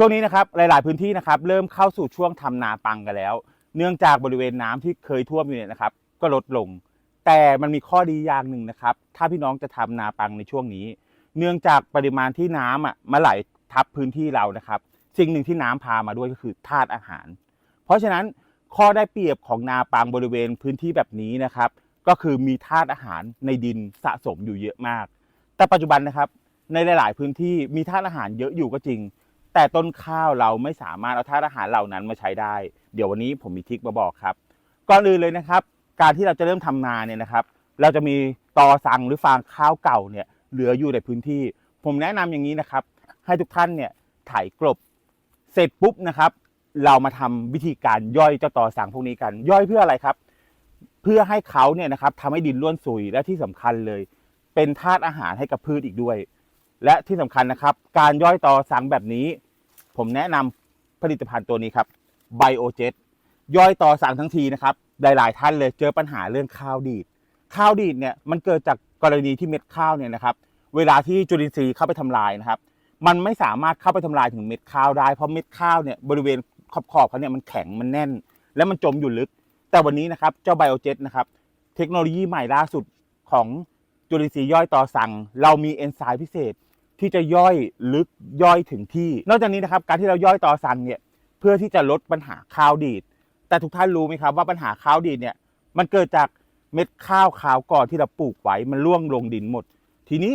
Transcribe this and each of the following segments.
ช่วงนี้นะครับหลาย ๆ พื้นที่นะครับเริ่มเข้าสู่ช่วงทำนาปังกันแล้ว เนื่องจากบริเวณน้ำที่เคยท่วมอยู่เนี่ยนะครับ ก็ลดลง แต่มันมีข้อดีอย่างหนึ่งนะครับ ถ้าพี่น้องจะทำนาปังในช่วงนี้ เนื่องจากปริมาณที่น้ำอะมาไหลทับพื้นที่เรานะครับ สิ่งหนึ่งที่น้ำพามาด้วยก็คือธาตุอาหาร เพราะฉะนั้นข้อได้เปรียบของนาปังบริเวณพื้นที่แบบนี้นะครับ ก็คือมีธาตุอาหารในดินสะสมอยู่เยอะมาก แต่ปัจจุบันนะครับ ในหลาย ๆ พื้นที่มีธาตุอาหารเยอะอยู่ก็จริง แต่ต้นข้าวเราไม่สามารถเอาธาตุอาหารเหล่านั้นมาใช้ได้ เดี๋ยววันนี้ผมมีทริคมาบอกครับก่อนอื่นเลยนะครับ การที่เราจะเริ่มทำนาเนี่ยนะครับ เราจะมีตอสังหรือฟางข้าวเก่าเนี่ยเหลืออยู่ในพื้นที่ ผมแนะนำอย่างนี้นะครับ ให้ทุกท่านเนี่ยไถกลบ เสร็จปุ๊บนะครับ เรามาทำวิธีการย่อยเจ้าตอสังพวกนี้กัน ย่อยเพื่ออะไรครับ เพื่อให้เขาเนี่ยนะครับทำให้ดินร่วนซุยและที่สำคัญเลย เป็นธาตุอาหารให้กับพืชอีกด้วย และที่สำคัญนะครับ การย่อยตอสังแบบนี้ ผมแนะนำผลิตภัณฑ์ตัวนี้ครับไบโอเจตย่อยต่อสังทั้งทีนะครับหลายๆท่านเลยเจอปัญหาเรื่องข้าวดีดข้าวดีดเนี่ยมันเกิดจากกรณีที่เม็ดข้าวเนี่ยนะครับ เวลาที่จุลินทรีย์เข้าไปทำลายนะครับ มันไม่สามารถเข้าไปทำลายถึงเม็ดข้าวได้ เพราะเม็ดข้าวเนี่ยบริเวณขอบขอบๆเขาเนี่ยมันแข็งมันแน่น และมันจมอยู่ลึก แต่วันนี้นะครับเจ้าไบโอเจตนะครับ เทคโนโลยีใหม่ล่าสุดของจุลินทรีย์ย่อยต่อสั่ง เรามีเอนไซม์พิเศษ ที่จะย่อยลึกย่อยถึงที่ นอกจากนี้นะครับ การที่เราย่อยต่อสั่งเนี่ยเพื่อที่จะลดปัญหาข้าวดีด แต่ทุกท่านรู้ไหมครับว่าปัญหาข้าวดีดเนี่ยมันเกิดจากเม็ดข้าวขาวก่อนที่เราปลูกไว้มันร่วงลงดินหมด ทีนี้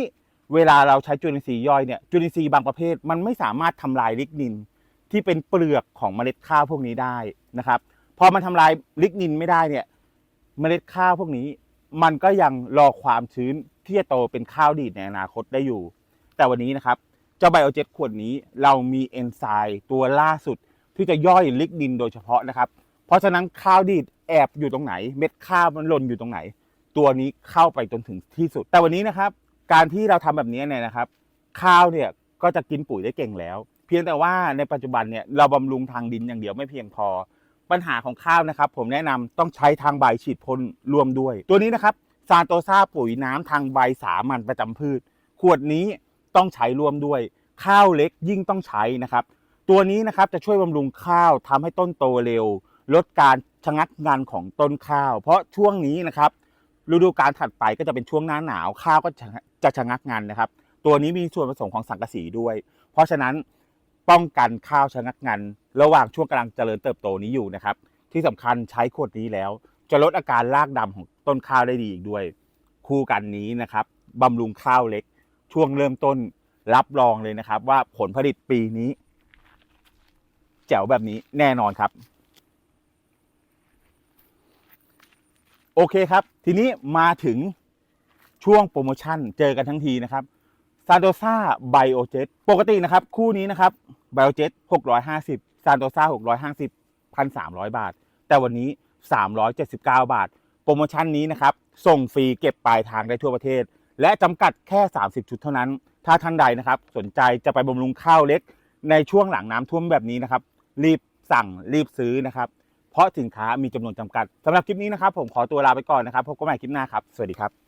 เวลาเราใช้จุลินทรีย์ย่อยเนี่ยจุลินทรีย์บางประเภทมันไม่สามารถทำลายลิกนิน ที่เป็นเปลือกของเมล็ดข้าวพวกนี้ได้นะครับพอมันทำลายลิกนินไม่ได้เนี่ยเมล็ดข้าวพวกนี้ มันก็ยังรอความชื้นที่จะโตเป็นข้าวดีดในอนาคตได้อยู่ แต่วันนี้นะครับ เจ้าไบโอเจ็ตขวดนี้เรามีเอนไซม์ตัวล่าสุด ที่จะย่อยลิกนินโดยเฉพาะนะครับ เพราะฉะนั้นข้าวดีดแอบอยู่ตรงไหน เม็ดข้าวมันหล่นอยู่ตรงไหน ตัวนี้เข้าไปจนถึงที่สุด แต่วันนี้นะครับ การที่เราทำแบบนี้เนี่ยนะครับ ข้าวเนี่ยก็จะกินปุ๋ยได้เก่งแล้ว เพียงแต่ว่าในปัจจุบันเนี่ยเราบำรุงทางดินอย่างเดียวไม่เพียงพอ ปัญหาของข้าวนะครับ ผมแนะนำต้องใช้ทางใบฉีดพ่นรวมด้วย ตัวนี้นะครับซานโตซาปุ๋ยน้ำทางใบสามัญประจำพืช ขวดนี้ ต้องใช้ร่วมด้วย ข้าวเล็กยิ่งต้องใช้นะครับ ตัวนี้นะครับจะช่วยบำรุงข้าวทำให้ต้นโตเร็ว ลดการชะงักงานของต้นข้าว เพราะช่วงนี้นะครับฤดูการถัดไปก็จะเป็นช่วงหน้าหนาวข้าวก็จะชะงักงานนะครับ ตัวนี้มีส่วนผสมของสังกะสีด้วย เพราะฉะนั้นป้องกันข้าวชะงักงานระหว่างช่วงกำลังเจริญเติบโตนี้อยู่นะครับ ที่สำคัญใช้ขวดนี้แล้ว จะลดอาการรากดำของต้นข้าวได้ดีอีกด้วย คู่กันนี้นะครับบำรุงข้าวเล็ก ช่วงเริ่มต้นรับรองเลยนะครับ ว่าผลผลิตปีนี้ แจ๋วแบบนี้แน่นอนครับ โอเคครับ ทีนี้มาถึงช่วงโปรโมชั่นเจอกันทั้งทีนะครับซานโตซาไบโอเจตปกตินะครับ คู่นี้นะครับไบโอเจต650ซานโตซา650 1,300บพันสามร้อยบาท แต่วันนี้379บาท โปรโมชั่นนี้นะครับ ส่งฟรีเก็บปลายทางได้ทั่วประเทศ และจำกัดแค่ 30 ชุดเท่านั้น ถ้าท่านใดนะครับ สนใจจะไปบำรุงข้าวเล็ก ในช่วงหลังน้ำท่วมแบบนี้นะครับ รีบสั่งรีบซื้อนะครับ เพราะสินค้ามีจำนวนจำกัดสำหรับคลิปนี้นะครับ ผมขอตัวลาไปก่อนนะครับพบกันใหม่คลิปหน้าครับ สวัสดีครับ